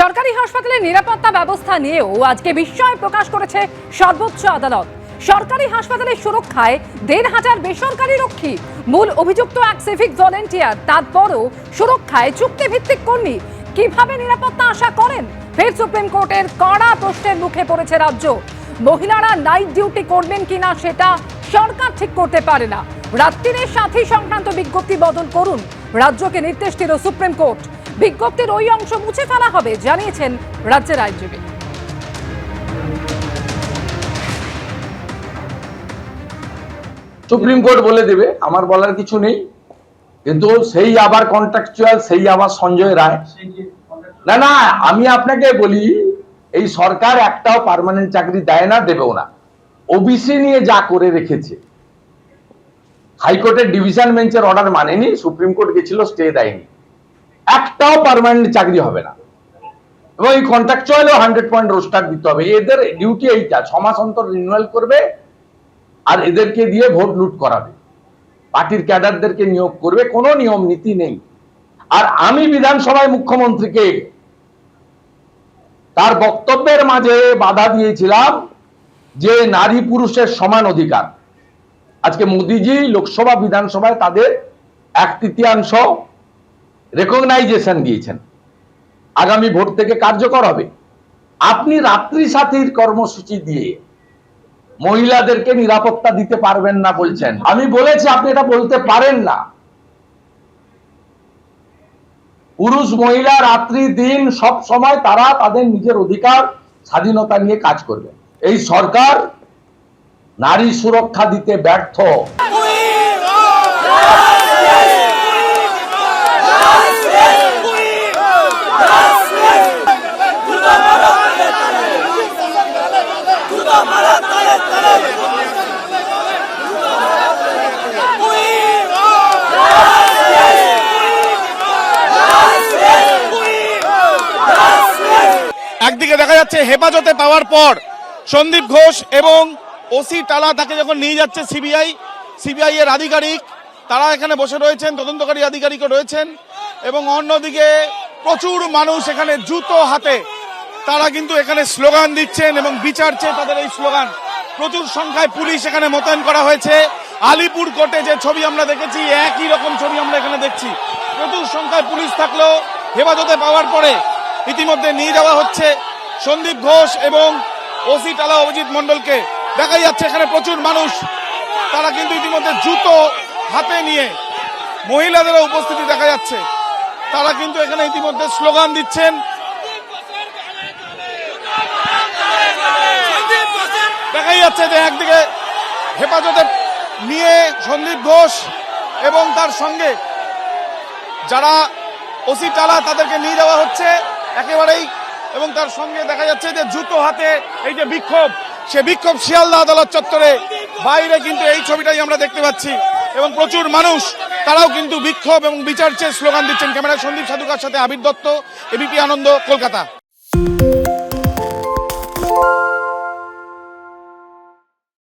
সরকারি হাসপাতালের নিরাপত্তা ব্যবস্থা নিয়েও আজকে বিস্ময় প্রকাশ করেছে সর্বোচ্চ আদালত। সরকারি হাসপাতালের সুরক্ষায় দেড় হাজার বেসরকারি রক্ষী, মূল অভিযুক্ত এক সিভিক ভলেন্টিয়ার তারপরও সুরক্ষায় চুক্তিভিত্তিক কর্মী কীভাবে নিরাপত্তা আশা করেন? ফের সুপ্রিম কোর্টের কড়া প্রশ্নের মুখে পড়েছে রাজ্য। মহিলারা নাইট ডিউটি করবেন কিনা সেটা সরকার ঠিক করতে পারে না। রাত্রিরের সাথী সংক্রান্ত বিজ্ঞপ্তি বদল করুন। রাজ্যকে নির্দেশ দিল সুপ্রিম কোর্ট। বিজ্ঞপ্তির ওই অংশ মুছে ফেলা হবে, জানিয়েছেন রাজ্যের আইনজীবী। সুপ্রিম কোর্ট বলে দেবে, আমার বলার কিছু নেই, কিন্তু সেই আবার কন্ট্রাকচুয়াল সেই আবার সঞ্জয় রায়। না না, আমি আপনাকে বলি, এই সরকার একটাও পার্মানেন্ট চাকরি দেয় না, দেবেও না। ওবিসি নিয়ে যা করে রেখেছে, হাইকোর্টের ডিভিশন বেঞ্চের অর্ডার মানেনি, সুপ্রিম কোর্ট গেছিল স্টে দেয়নি। একটাও পার্মানেন্ট চাকরি হবে না। এবং এই কন্ট্রাকচুয়ালও হান্ড্রেড পয়েন্ট রোস্টার দিতে হবে। এদের ডিউটি এইটা, ছ মাস অন্তর রিনুয়াল করবে আর এদেরকে দিয়ে ভোট লুট করাবে। পার্টির ক্যাডারদেরকে নিয়োগ করবে, কোনো নিয়ম, নীতি নেই। আর আমি বিধানসভায় মুখ্যমন্ত্রীকে তার বক্তব্যের মাঝে বাধা দিয়েছিলাম যে নারী পুরুষের সমান অধিকার। আজকে মোদিজি লোকসভা বিধানসভায় তাদের এক তৃতীয়াংশ রেকগনাইজেশন দিয়েছেন। আগামী ভোট থেকে কার্যকর হবে। আপনি রাত্রি সাথীর কর্মসূচি দিয়ে মহিলাদেরকে নিরাপত্তা দিতে পারবেন না বলছেন। আমি বলেছি, আপনি এটা বলতে পারেন না। পুরুষ, মহিলা রাত্রি, দিন সব সময় তারা তাদের নিজের অধিকার, স্বাধীনতা নিয়ে কাজ করবে। এই সরকার নারী সুরক্ষা দিতে ব্যর্থ। একদিকে দেখা যাচ্ছে হেফাজতে পাওয়ার পর সন্দীপ ঘোষ এবং ওসি টালা তাকে যখন নিয়ে যাচ্ছে সিবিআই সিবিআই এর আধিকারিক, তারা এখানে বসে রয়েছেন, তদন্তকারী আধিকারিকও রয়েছেন এবং অন্যদিকে প্রচুর মানুষ এখানে জুতো হাতে তারা কিন্তু এখানে স্লোগান দিচ্ছেন এবং বিচারছে তাদের এই স্লোগান। প্রচুর সংখ্যায় পুলিশ এখানে মোতায়েন করা হয়েছে। আলিপুর কোর্টে যে ছবি আমরা দেখেছি, একই রকম ছবি আমরা এখানে দেখছি। প্রচুর সংখ্যায় পুলিশ থাকলেও হেফাজতে পাওয়ার পরে ইতিমধ্যে নিয়ে যাওয়া হচ্ছে সন্দীপ ঘোষ এবং ওসি টালা অভিজিৎ মন্ডলকে দেখা যাচ্ছে এখানে প্রচুর মানুষ। তারা কিন্তু ইতিমধ্যে জুতো হাতে নিয়ে মহিলাদেরও উপস্থিতি দেখা যাচ্ছে। তারা কিন্তু এখানে ইতিমধ্যে স্লোগান দিচ্ছেন। দেখাই যাচ্ছে যে একদিকে হেফাজতে নিয়ে সন্দীপ ঘোষ এবং তার সঙ্গে যারা ওসি টালা তাদেরকে নিয়ে যাওয়া হচ্ছে একেবারেই, এবং তার সঙ্গে দেখা যাচ্ছে যে জুতো হাতে এই যে বিক্ষোভ, সে বিক্ষোভ শিয়ালদা আদালত চত্বরে। বাইরে কিন্তু এই ছবিটাই আমরা দেখতে পাচ্ছি, এবং প্রচুর মানুষ, তারাও কিন্তু বিক্ষোভ এবং বিচার চেয়ে স্লোগান দিচ্ছেন। ক্যামেরায় সন্দীপ সাধুকার সাথে আবির দত্ত, এবিপি আনন্দ, কলকাতা।